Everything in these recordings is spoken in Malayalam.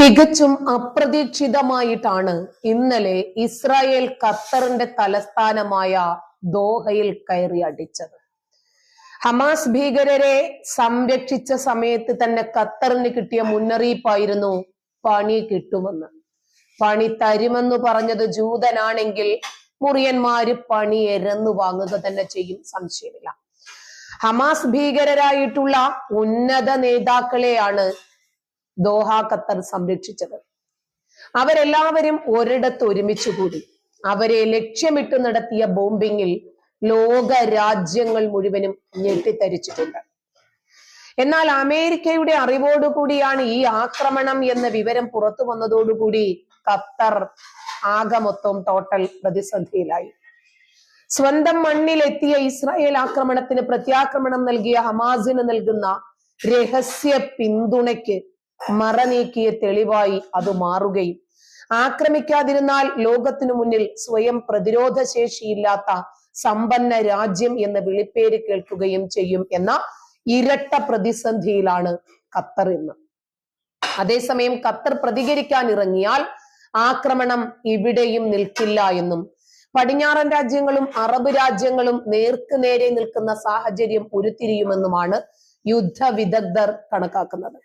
തികച്ചും അപ്രതീക്ഷിതമായിട്ടാണ് ഇന്നലെ ഇസ്രായേൽ ഖത്തറിന്റെ തലസ്ഥാനമായ ദോഹയിൽ കയറി അടിച്ചത്. ഹമാസ് ഭീകരരെ സംരക്ഷിച്ച സമയത്ത് തന്നെ ഖത്തറിന് കിട്ടിയ മുന്നറിയിപ്പായിരുന്നു പണി കിട്ടുമെന്ന്. പണി തരുമെന്ന് പറഞ്ഞത് ജൂതനാണെങ്കിൽ മുറിയന്മാര് പണി എരന്നു വാങ്ങുക തന്നെ ചെയ്യും സംശയമില്ല. ഹമാസ് ഭീകരരായിട്ടുള്ള ഉന്നത നേതാക്കളെയാണ് ദോഹ ഖത്തർ സംരക്ഷിച്ചത്. അവരെല്ലാവരും ഒരിടത്ത് ഒരുമിച്ച് കൂടി. അവരെ ലക്ഷ്യമിട്ട് നടത്തിയ ബോംബിങ്ങിൽ ലോക രാജ്യങ്ങൾ മുഴുവനും ഞെട്ടിത്തരിച്ചിട്ടുണ്ട്. എന്നാൽ അമേരിക്കയുടെ അറിവോടുകൂടിയാണ് ഈ ആക്രമണം എന്ന വിവരം പുറത്തു വന്നതോടുകൂടി ഖത്തർ ആകെ മൊത്തം ടോട്ടൽ പ്രതിസന്ധിയിലായി. സ്വന്തം മണ്ണിലെത്തിയ ഇസ്രായേൽ ആക്രമണത്തിന് പ്രത്യാക്രമണം നൽകിയ ഹമാസിന് നൽകുന്ന രഹസ്യ പിന്തുണയ്ക്ക് മറനീക്കിയ തെളിവായി അത് മാറുകയും. ആക്രമിക്കാതിരുന്നാൽ ലോകത്തിനു മുന്നിൽ സ്വയം പ്രതിരോധ ശേഷിയില്ലാത്ത സമ്പന്ന രാജ്യം എന്ന വിളിപ്പേര് കേൾക്കുകയും ചെയ്യും എന്ന ഇരട്ട പ്രതിസന്ധിയിലാണ് ഖത്തർ ഇന്ന്. അതേസമയം ഖത്തർ പ്രതികരിക്കാൻ ഇറങ്ങിയാൽ ആക്രമണം ഇവിടെയും നിൽക്കില്ല എന്നും. പടിഞ്ഞാറൻ രാജ്യങ്ങളും അറബ് രാജ്യങ്ങളും നേർക്ക് നേരെ നിൽക്കുന്ന സാഹചര്യം ഉരുത്തിരിയുമെന്നുമാണ് യുദ്ധ വിദഗ്ധർ കണക്കാക്കുന്നത്.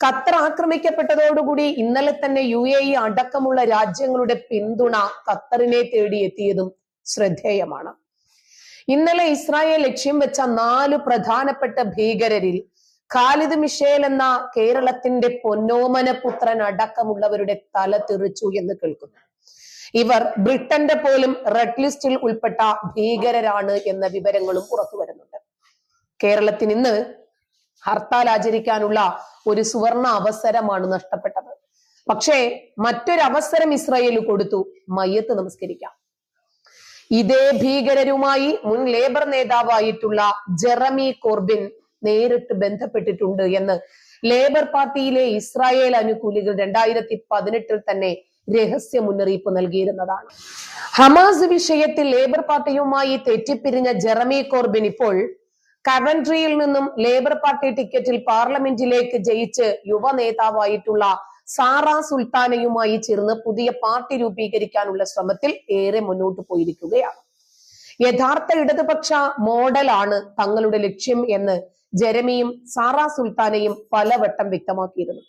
ഖത്തർ ആക്രമിക്കപ്പെട്ടതോടുകൂടി ഇന്നലെ തന്നെ യു എ ഇ അടക്കമുള്ള രാജ്യങ്ങളുടെ പിന്തുണ ഖത്തറിനെ തേടിയെത്തിയതും ശ്രദ്ധേയമാണ്. ഇന്നലെ ഇസ്രായേൽ ലക്ഷ്യം വെച്ച നാല് പ്രധാനപ്പെട്ട ഭീകരരിൽ ഖാലിദ് മിഷേൽ എന്ന കേരളത്തിന്റെ പൊന്നോമന പുത്രൻ അടക്കമുള്ളവരുടെ തല തെറിച്ചു എന്ന് കേൾക്കുന്നു. ഇവർ ബ്രിട്ടന്റെ പോലും റെഡ് ലിസ്റ്റിൽ ഉൾപ്പെട്ട ഭീകരരാണ് എന്ന വിവരങ്ങളും പുറത്തു വരുന്നുണ്ട് കേരളത്തിന് ഇന്ന് ഹർത്താൽ ആചരിക്കാനുള്ള ഒരു സുവർണ അവസരമാണ് നഷ്ടപ്പെട്ടത്. പക്ഷേ മറ്റൊരവസരം ഇസ്രയേൽ കൊടുത്തു. മയ്യത്ത് നമസ്കരിക്കാം. ഇതേ ഭീകരരുമായി മുൻ ലേബർ നേതാവായിട്ടുള്ള ജെറമി കോർബിൻ നേരിട്ട് ബന്ധപ്പെട്ടിട്ടുണ്ട് എന്ന് ലേബർ പാർട്ടിയിലെ ഇസ്രായേൽ അനുകൂലികൾ രണ്ടായിരത്തി പതിനെട്ടിൽ തന്നെ രഹസ്യ മുന്നറിയിപ്പ് നൽകിയിരുന്നതാണ്. ഹമാസ് വിഷയത്തിൽ ലേബർ പാർട്ടിയുമായി തെറ്റിപ്പിരിഞ്ഞ ജെറമി കോർബിൻ ഇപ്പോൾ കവൻട്രിയിൽ നിന്നും ലേബർ പാർട്ടി ടിക്കറ്റിൽ പാർലമെന്റിലേക്ക് ജയിച്ച് യുവ നേതാവായിട്ടുള്ള സാറ സുൽത്താനയുമായി ചേർന്ന് പുതിയ പാർട്ടി രൂപീകരിക്കാനുള്ള ശ്രമത്തിൽ ഏറെ മുന്നോട്ട് പോയിരിക്കുകയാണ്. യഥാർത്ഥ ഇടതുപക്ഷ മോഡലാണ് തങ്ങളുടെ ലക്ഷ്യം എന്ന് ജെറമിയും സാറ സുൽത്താനയും പലവട്ടം വ്യക്തമാക്കിയിരുന്നു.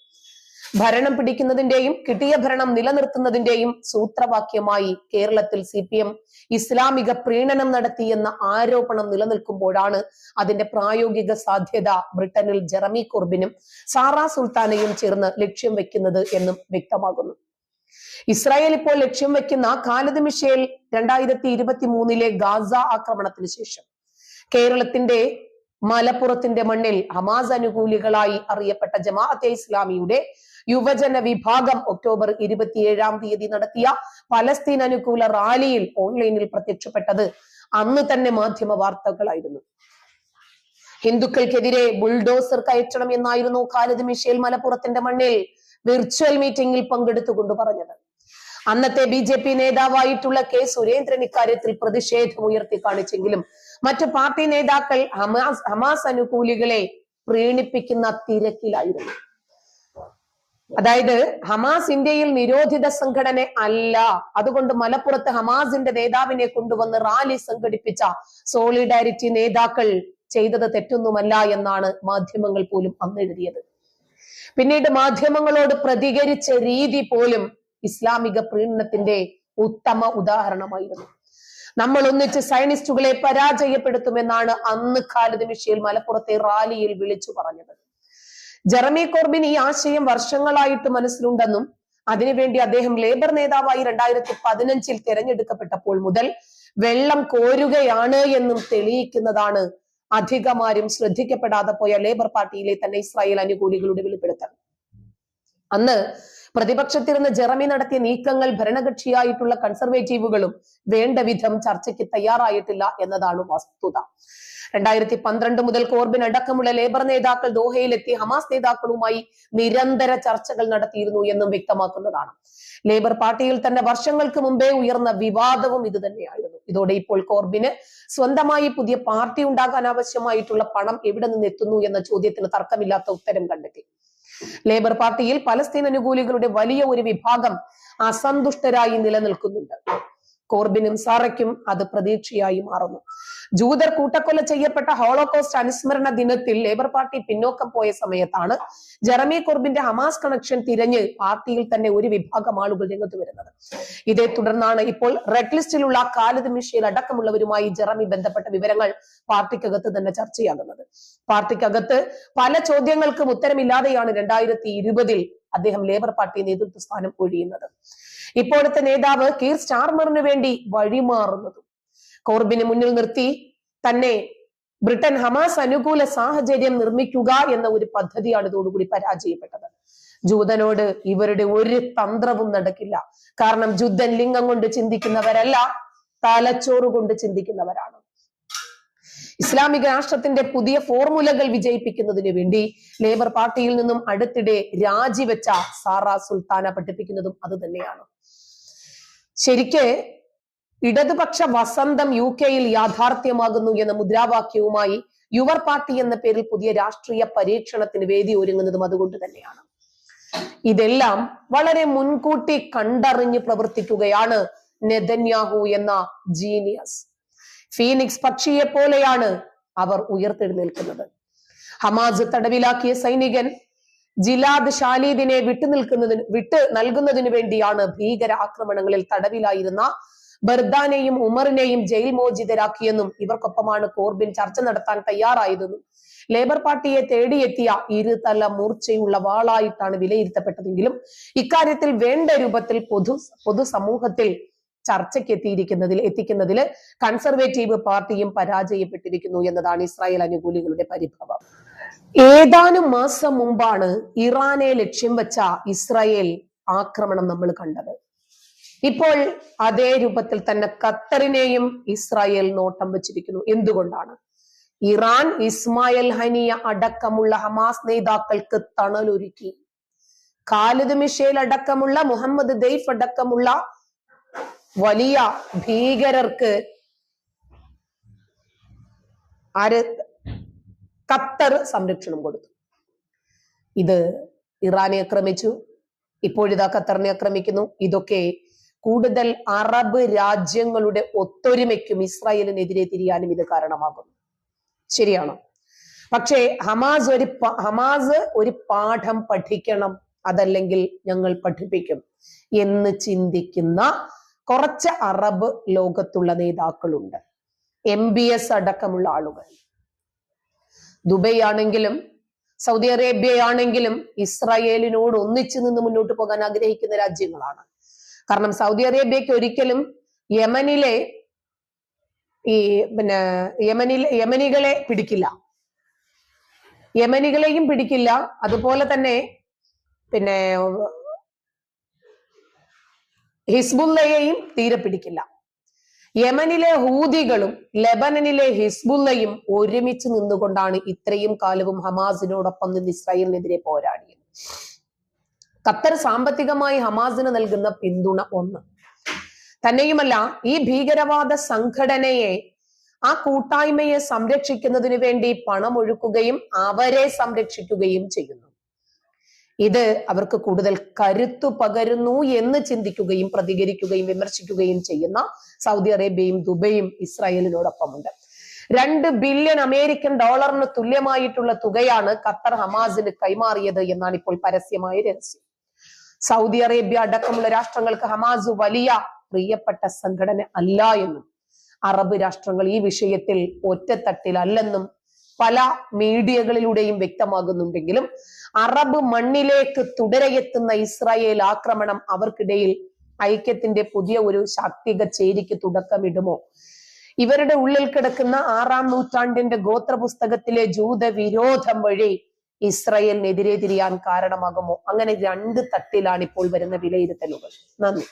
ഭരണം പിടിക്കുന്നതിന്റെയും കിട്ടിയ ഭരണം നിലനിർത്തുന്നതിന്റെയും സൂത്രവാക്യമായി കേരളത്തിൽ സി പി എം ഇസ്ലാമിക പ്രീണനം നടത്തിയെന്ന ആരോപണം നിലനിൽക്കുമ്പോഴാണ് അതിന്റെ പ്രായോഗിക സാധ്യത ബ്രിട്ടനിൽ ജെറമി കോർബിനും സാറ സുൽത്താനയും ചേർന്ന് ലക്ഷ്യം വെക്കുന്നത് എന്നും വ്യക്തമാകുന്നു. ഇസ്രായേൽ ഇപ്പോൾ ലക്ഷ്യം വെക്കുന്ന ഖാലിദ് മിഷേൽ രണ്ടായിരത്തി ഇരുപത്തി മൂന്നിലെ ഗാസ ആക്രമണത്തിന് ശേഷം കേരളത്തിന്റെ മലപ്പുറത്തിന്റെ മണ്ണിൽ ഹമാസ് അനുകൂലികളായി അറിയപ്പെട്ട ജമാഅത്തെ ഇസ്ലാമിയുടെ യുവജന വിഭാഗം ഒക്ടോബർ ഇരുപത്തിയേഴാം തീയതി നടത്തിയ പലസ്തീൻ അനുകൂല റാലിയിൽ ഓൺലൈനിൽ പ്രത്യക്ഷപ്പെട്ടത് അന്ന് തന്നെ മാധ്യമ വാർത്തകളായിരുന്നു. ഹിന്ദുക്കൾക്കെതിരെ ബുൾഡോസർ കയറ്റണം എന്നായിരുന്നു ഖാലിദ് മിഷേൽ മലപ്പുറത്തിന്റെ മണ്ണിൽ വിർച്വൽ മീറ്റിംഗിൽ പങ്കെടുത്തുകൊണ്ട് പറഞ്ഞത്. അന്നത്തെ ബി ജെ പി നേതാവായിട്ടുള്ള കെ സുരേന്ദ്രൻ ഇക്കാര്യത്തിൽ പ്രതിഷേധം ഉയർത്തി കാണിച്ചെങ്കിലും മറ്റു പാർട്ടി നേതാക്കൾ ഹമാസ് ഹമാസ് അനുകൂലികളെ പ്രീണിപ്പിക്കുന്ന തിരക്കിലായിരുന്നു. അതായത് ഹമാസ് ഇന്ത്യയിൽ നിരോധിത സംഘടന അല്ല. അതുകൊണ്ട് മലപ്പുറത്ത് ഹമാസിന്റെ നേതാവിനെ കൊണ്ടുവന്ന് റാലി സംഘടിപ്പിച്ച സോളിഡാരിറ്റി നേതാക്കൾ ചെയ്തത് തെറ്റൊന്നുമല്ല എന്നാണ് മാധ്യമങ്ങൾ പോലും അന്ന് എഴുതിയത് പിന്നീട് മാധ്യമങ്ങളോട് പ്രതികരിച്ച രീതി പോലും ഇസ്ലാമിക പ്രീണനത്തിന്റെ ഉത്തമ ഉദാഹരണമായിരുന്നു. നമ്മൾ ഒന്നിച്ച് സയനിസ്റ്റുകളെ പരാജയപ്പെടുത്തുമെന്നാണ് അന്ന് ഖാലിദ് മിഷേൽ മലപ്പുറത്തെ റാലിയിൽ വിളിച്ചു പറഞ്ഞത്. ജെറമി കോർബിൻ ഈ ആശയം വർഷങ്ങളായിട്ട് മനസ്സിലുണ്ടെന്നും അതിനുവേണ്ടി അദ്ദേഹം ലേബർ നേതാവായി രണ്ടായിരത്തി പതിനഞ്ചിൽ തിരഞ്ഞെടുക്കപ്പെട്ടപ്പോൾ മുതൽ വെള്ളം കോരുകയാണ് എന്നും തെളിയിക്കുന്നതാണ് അധികമാരും ശ്രദ്ധിക്കപ്പെടാതെ പോയ ലേബർ പാർട്ടിയിലെ തന്നെ ഇസ്രായേൽ അനുകൂലികളുടെ വെളിപ്പെടുത്തൽ. അന്ന് പ്രതിപക്ഷത്തിരുന്ന് ജെറമി നടത്തിയ നീക്കങ്ങൾ ഭരണകക്ഷിയായിട്ടുള്ള കൺസർവേറ്റീവുകളും വേണ്ട വിധം ചർച്ചയ്ക്ക് തയ്യാറായിട്ടില്ല എന്നതാണ് വസ്തുത. രണ്ടായിരത്തി പന്ത്രണ്ട് മുതൽ കോർബിൻ അടക്കമുള്ള ലേബർ നേതാക്കൾ ദോഹയിലെത്തി ഹമാസ് നേതാക്കളുമായി നിരന്തര ചർച്ചകൾ നടത്തിയിരുന്നു എന്നും വ്യക്തമാക്കുന്നതാണ്. ലേബർ പാർട്ടിയിൽ തന്നെ വർഷങ്ങൾക്ക് മുമ്പേ ഉയർന്ന വിവാദവും ഇത് തന്നെയായിരുന്നു. ഇതോടെ ഇപ്പോൾ കോർബിന് സ്വന്തമായി പുതിയ പാർട്ടി ഉണ്ടാകാൻ ആവശ്യമായിട്ടുള്ള പണം എവിടെ നിന്ന് എത്തുന്നു എന്ന ചോദ്യത്തിന് തർക്കമില്ലാത്ത ഉത്തരം കണ്ടെത്തി. ലേബർ പാർട്ടിയിൽ പലസ്തീൻ അനുകൂലികളുടെ വലിയ ഒരു വിഭാഗം അസന്തുഷ്ടരായി നിലനിൽക്കുന്നുണ്ട്. കോർബിനും സാറയ്ക്കും അത് പ്രതീക്ഷയായി മാറുന്നു. ജൂതർ കൂട്ടക്കൊല ചെയ്യപ്പെട്ട ഹോളോകോസ്റ്റ് അനുസ്മരണ ദിനത്തിൽ ലേബർ പാർട്ടി പിന്നോക്കം പോയ സമയത്താണ് ജെറമി കോർബിന്റെ ഹമാസ് കണക്ഷൻ തിരഞ്ഞ് പാർട്ടിയിൽ തന്നെ ഒരു വിഭാഗം ആളുകൾ രംഗത്ത് വരുന്നത്. ഇതേ തുടർന്നാണ് ഇപ്പോൾ റെഡ് ലിസ്റ്റിലുള്ള കാലിദ് മിഷേൽ അടക്കമുള്ളവരുമായി ജെറമി ബന്ധപ്പെട്ട വിവരങ്ങൾ പാർട്ടിക്കകത്ത് തന്നെ ചർച്ചയാകുന്നത്. പാർട്ടിക്കകത്ത് പല ചോദ്യങ്ങൾക്കും ഉത്തരമില്ലാതെയാണ് രണ്ടായിരത്തി ഇരുപതിൽ അദ്ദേഹം ലേബർ പാർട്ടി നേതൃത്വ സ്ഥാനം ഒഴിയുന്നത്. ഇപ്പോഴത്തെ നേതാവ് കീർ സ്റ്റാർമറിന് വേണ്ടി വഴിമാറുന്നതും. കോർബിനെ മുന്നിൽ നിർത്തി തന്നെ ബ്രിട്ടൻ ഹമാസ് അനുകൂല സാഹചര്യം നിർമ്മിക്കുക എന്ന ഒരു പദ്ധതിയാണ് ഇതോടുകൂടി പരാജയപ്പെട്ടത്. ജൂതനോട് ഇവരുടെ ഒരു തന്ത്രവും നടക്കില്ല. കാരണം ജുദ്ധൻ ലിംഗം കൊണ്ട് ചിന്തിക്കുന്നവരല്ല തലച്ചോറ് കൊണ്ട് ചിന്തിക്കുന്നവരാണ്. ഇസ്ലാമിക രാഷ്ട്രത്തിന്റെ പുതിയ ഫോർമുലകൾ വിജയിപ്പിക്കുന്നതിന് വേണ്ടി ലേബർ പാർട്ടിയിൽ നിന്നും അടുത്തിടെ രാജിവെച്ച സാറ സുൽത്താന പഠിപ്പിക്കുന്നതും അത് തന്നെയാണ്. ശരിക്ക് ഇടതുപക്ഷ വസന്തം യു കെയിൽ യാഥാർത്ഥ്യമാകുന്നു എന്ന മുദ്രാവാക്യവുമായി യുവർ പാർട്ടി എന്ന പേരിൽ പുതിയ രാഷ്ട്രീയ പരീക്ഷണത്തിന് വേദി ഒരുങ്ങുന്നതും അതുകൊണ്ട് തന്നെയാണ്. ഇതെല്ലാം വളരെ മുൻകൂട്ടി കണ്ടറിഞ്ഞ് പ്രവർത്തിക്കുകയാണ് നെതന്യാഹു എന്ന ജീനിയസ് ഫീനിക്സ് പക്ഷിയെ പോലെയാണ് അവർ ഉയർത്തെഴുന്നേൽക്കുന്നത് ഹമാസ് തടവിലാക്കിയ സൈനികൻ ജിലാദ് ഷാലീദിനെ വിട്ടുനിൽക്കുന്നതിന് വിട്ട് നൽകുന്നതിന് വേണ്ടിയാണ് ഭീകര ആക്രമണങ്ങളിൽ തടവിലായിരുന്ന ബർദാനെയും ഉമറിനെയും ജയിൽ മോചിതരാക്കിയെന്നും ഇവർക്കൊപ്പമാണ് കോർബിൻ ചർച്ച നടത്താൻ തയ്യാറായതെന്നും ലേബർ പാർട്ടിയെ തേടിയെത്തിയ ഇരുതല മൂർച്ചയുള്ള വാളായിട്ടാണ് വിലയിരുത്തപ്പെട്ടതെങ്കിലും ഇക്കാര്യത്തിൽ വേണ്ട രൂപത്തിൽ പൊതു പൊതുസമൂഹത്തിൽ ചർച്ചയ്ക്ക് എത്തിയിരിക്കുന്നതിൽ എത്തിക്കുന്നതിൽ കൺസർവേറ്റീവ് പാർട്ടിയും പരാജയപ്പെട്ടിരിക്കുന്നു എന്നതാണ് ഇസ്രായേൽ അനുകൂലികളുടെ പരിഭവം. ഏതാനും മാസം മുമ്പാണ് ഇറാനെ ലക്ഷ്യം വെച്ച ഇസ്രായേൽ ആക്രമണം നമ്മൾ കണ്ടത്. ഇപ്പോൾ അതേ രൂപത്തിൽ തന്നെ ഖത്തറിനെയും ഇസ്രായേൽ നോട്ടം വെച്ചിരിക്കുന്നു. എന്തുകൊണ്ടാണ്? ഇറാൻ ഇസ്മായിൽ ഹനിയ അടക്കമുള്ള ഹമാസ് നേതാക്കൾക്ക് തണലൊരുക്കി. ഖാലിദ് മിഷേൽ അടക്കമുള്ള മുഹമ്മദ് ദൈഫ് അടക്കമുള്ള വലിയ ഭീകരർക്ക് ആര് ഖത്തർ സംരക്ഷണം കൊടുത്തു. ഇത് ഇറാനെ ആക്രമിച്ചു ഇപ്പോഴിതാ ഖത്തറിനെ ആക്രമിക്കുന്നു. ഇതൊക്കെ കൂടുതൽ അറബ് രാജ്യങ്ങളുടെ ഒത്തൊരുമയ്ക്കും ഇസ്രായേലിനെതിരെ തിരിയാനും ഇത് കാരണമാകുന്നു. ശരിയാണ്? പക്ഷേ ഹമാസ് ഒരു ഹമാസ് ഒരു പാഠം പഠിക്കണം അതല്ലെങ്കിൽ ഞങ്ങൾ പഠിപ്പിക്കും എന്ന് ചിന്തിക്കുന്ന കുറച്ച് അറബ് ലോകത്തുള്ള നേതാക്കളുണ്ട്. എം ബി എസ് അടക്കമുള്ള ആളുകൾ. ദുബൈ ആണെങ്കിലും സൗദി അറേബ്യ ആണെങ്കിലും ഇസ്രായേലിനോട് ഒന്നിച്ചു നിന്ന് മുന്നോട്ട് പോകാൻ ആഗ്രഹിക്കുന്ന രാജ്യങ്ങളാണ്. കാരണം സൗദി അറേബ്യക്ക് ഒരിക്കലും യമനിലെ ഈ പിന്നെ യമനിൽ യമനികളെ പിടിക്കില്ല. യമനികളെയും പിടിക്കില്ല. അതുപോലെ തന്നെ പിന്നെ ഹിസ്ബുല്ലയെയും തീരെ പിടിക്കില്ല. യമനിലെ ഹൂദികളും ലെബനനിലെ ഹിസ്ബുല്ലയും ഒരുമിച്ച് നിന്നുകൊണ്ടാണ് ഇത്രയും കാലവും ഹമാസിനോടൊപ്പം നിന്ന് ഇസ്രായേലിനെതിരെ പോരാടിയത്. ഖത്തർ സാമ്പത്തികമായി ഹമാസിന് നൽകുന്ന പിന്തുണ ഒന്ന്. തന്നെയുമല്ല ഈ ഭീകരവാദ സംഘടനയെ ആ കൂട്ടായ്മയെ സംരക്ഷിക്കുന്നതിനു വേണ്ടി പണമൊഴുക്കുകയും അവരെ സംരക്ഷിക്കുകയും ചെയ്യുന്നു. ഇത് അവർക്ക് കൂടുതൽ കരുത്തു പകരുന്നു എന്ന് ചിന്തിക്കുകയും പ്രതികരിക്കുകയും വിമർശിക്കുകയും ചെയ്യുന്ന സൗദി അറേബ്യയും ദുബൈയും ഇസ്രായേലിനോടൊപ്പമുണ്ട്. രണ്ട് ബില്യൺ അമേരിക്കൻ ഡോളറിന് തുല്യമായിട്ടുള്ള തുകയാണ് ഖത്തർ ഹമാസിന് കൈമാറിയത് എന്നാണ് ഇപ്പോൾ പരസ്യമായ രഹസ്യം. സൗദി അറേബ്യ അടക്കമുള്ള രാഷ്ട്രങ്ങൾക്ക് ഹമാസ് വലിയ പ്രിയപ്പെട്ട സംഘടന അല്ല എന്നും അറബ് രാഷ്ട്രങ്ങൾ ഈ വിഷയത്തിൽ ഒറ്റത്തട്ടിലല്ലെന്നും പല മീഡിയകളിലൂടെയും വ്യക്തമാകുന്നുണ്ടെങ്കിലും അറബ് മണ്ണിലേക്ക് തുടരെയെത്തുന്ന ഇസ്രായേൽ ആക്രമണം അവർക്കിടയിൽ ഐക്യത്തിന്റെ പുതിയ ഒരു ശാക്തിക ചേരിക്ക് തുടക്കമിടുമോ? ഇവരുടെ ഉള്ളിൽ കിടക്കുന്ന ആറാം നൂറ്റാണ്ടിന്റെ ഗോത്ര പുസ്തകത്തിലെ ജൂത വിരോധം വഴി ഇസ്രയേലിനെതിരെ തിരിയാൻ കാരണമാകുമോ? അങ്ങനെ രണ്ട് തട്ടിലാണ് ഇപ്പോൾ വരുന്ന വിലയിരുത്തലുകൾ. നന്ദി.